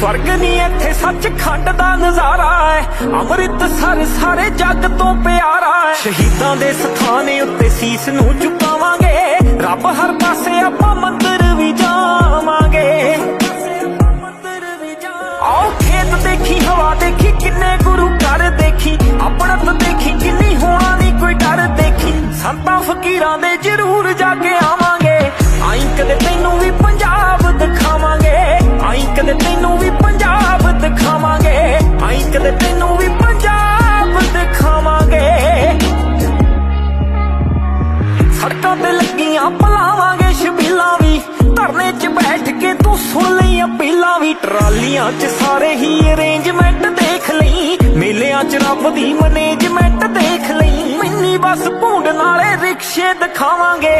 ਸਵਰਗ ਨਹੀਂ ਇੱਥੇ ਸੱਚਖੰਡ ਦਾ ਨਜ਼ਾਰਾ ਹੈ। ਅੰਮ੍ਰਿਤਸਰ ਸਾਰੇ ਜੱਗ ਤੋਂ ਪਿਆਰਾ ਹੈ। ਸ਼ਹੀਦਾਂ ਦੇ ਸਥਾਨੇ ਉੱਤੇ ਸੀਸ ਨੂੰ ਝੁਕਾਵਾਂਗੇ। ਰੱਬ ਹਰ ਪਾਸੇ ਆਪਾਂ ਮੰਦਰ ਵੀ ਜਾਵਾਂਗੇ। ਆਓ ਖੇਤ ਦੇਖੀ, ਹਵਾ ਦੇਖੀ, ਕਿੰਨੇ ਗੁਰੂ ਘਰ ਦੇਖੀ। ਆਪਣਤ ਦੇਖੀ ਕਿੰਨੀ ਹੋਣਾ ਨਹੀਂ ਕੋਈ ਡਰ ਦੇਖੀ। ਸੰਤਾਂ, ਫਕੀਰਾਂ ਦੇ ਜ਼ਰੂਰ ਜਾ ਸੜਕਾਂ ਤੇ ਲੱਗੀਆਂ ਪਲਾਵਾਂਗੇ ਸ਼ਬੀਲਾਂ ਵੀ। ਧਰਨੇ 'ਚ ਬੈਠ ਕੇ ਤੂੰ ਸੁਣ ਲਈ ਅਪੀਲਾਂ ਵੀ। ਟਰਾਲੀਆਂ 'ਚ ਸਾਰੇ ਹੀ ਅਰੇਂਜਮੈਂਟ ਦੇਖ ਲਈ। ਮੇਲਿਆਂ 'ਚ ਰੱਬ ਦੀ ਮੈਨੇਜਮੈਂਟ ਦੇਖ ਲਈ। ਮਿੰਨੀ ਬੱਸ ਭੂੰਡ ਨਾਲੇ ਰਿਕਸ਼ੇ ਦਿਖਾਵਾਂਗੇ।